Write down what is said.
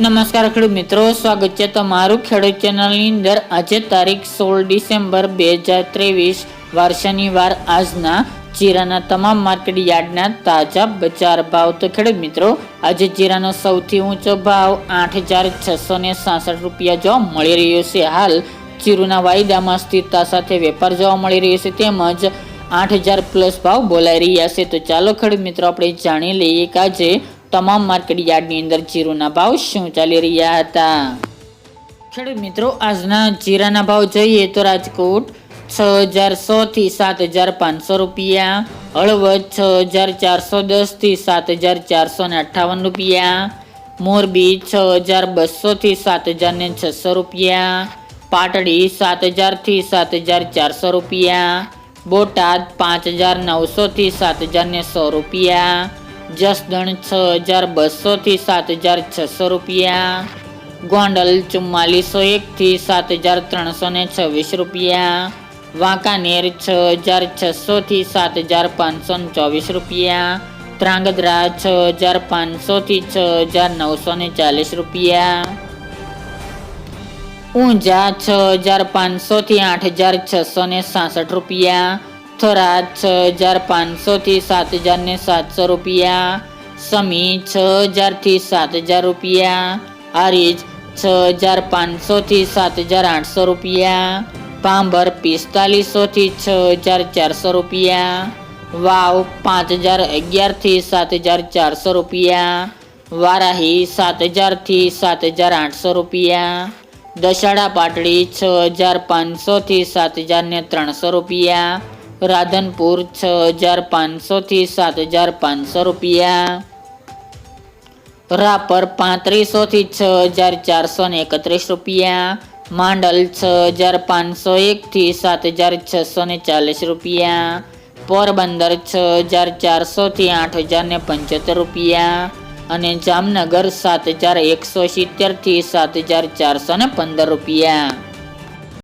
નમસ્કાર ખેડૂત મિત્રો, સ્વાગત છે તમારું ખેડૂત ચેનલની અંદર. આજે તારીખ સોળ ડિસેમ્બર બે હજાર ત્રેવીસ, વાર શનિવાર. આજના જીરાના તમામ માર્કેટ યાર્ડના તાજા બજાર ભાવ. તો ખેડૂત મિત્રો, આજે જીરાનો સૌથી ઊંચો ભાવ આઠ હજાર છસો ને સાસઠ રૂપિયા જોવા મળી રહ્યો છે. હાલ જીરુના વાયદામાં સ્થિરતા સાથે વેપાર જોવા મળી રહ્યો છે. તેમજ આઠ હજાર પ્લસ ભાવ બોલાઈ રહ્યા છે. તો ચાલો ખેડૂત મિત્રો, આપણે જાણી લઈએ કે આજે તમામ માર્કેટ યાર્ડની અંદર જીરુના ભાવ શું ચાલી રહ્યા હતા? ખેડૂત મિત્રો, આજના જીરાના ભાવ જોઈએ તો રાજકોટ છ હજાર સો થી સાત હજાર પાંચસો રૂપિયા, હળવદ છ હજાર ચારસો દસથી સાત હજાર ચારસો ને અઠ્ઠાવન રૂપિયા, મોરબી છ હજાર બસો થી સાત હજાર ને છસો રૂપિયા, પાટડી સાત હજારથી સાત હજાર ચારસો રૂપિયા, બોટાદ પાંચ હજાર નવસો થી સાત હજાર ને સો રૂપિયા જસદણ છ હજાર બસો થી સાત હજાર છસો રૂપિયા. ગોંડલ ચુમ્માલીસો એકથી સાત હજાર ત્રણસો ને છવ્વીસ રૂપિયા. વાંકાનેર છ હજાર છસોથી સાત હજાર પાંચસો ને ચોવીસ રૂપિયા. ત્રાંગધ્રા છ હજાર પાંચસોથી છ હજાર નવસો ને ચાલીસ રૂપિયા. ઊંઝા છ હજાર પાંચસોથી આઠ હજાર છસો ને સાસઠ રૂપિયા. થરાદ છ હજાર પાંચસોથી સાત હજાર ને સાતસો રૂપિયા. સમી છ હજારથી સાત હજાર રૂપિયા. હરીજ છ હજાર પાંચસોથી સાત હજાર આઠસો રૂપિયા. પાંભર પિસ્તાલીસોથી છ હજાર ચારસો રૂપિયા. વાવ પાંચ હજાર અગિયારથી સાત હજાર ચારસો રૂપિયા. વારાહી સાત હજારથી સાત હજાર આઠસો રૂપિયા. દશાડા પાટડી છ હજાર પાંચસોથી સાત હજાર ને ત્રણસો રૂપિયા. રાધનપુર છ હજાર પાંચસોથી સાત હજાર પાંચસો રૂપિયા. રાપર પાંત્રીસોથી છ હજાર ચારસો ને એકત્રીસ રૂપિયા. માંડલ છ હજાર પાંચસો એકથી સાત હજાર છસો ને ચાલીસ રૂપિયા. પોરબંદર છ હજાર ચારસોથી આઠ હજાર ને પંચોતેર રૂપિયા. અને જામનગર સાત હજાર એકસો સિત્તેરથી સાત હજાર ચારસો ને પંદર રૂપિયા.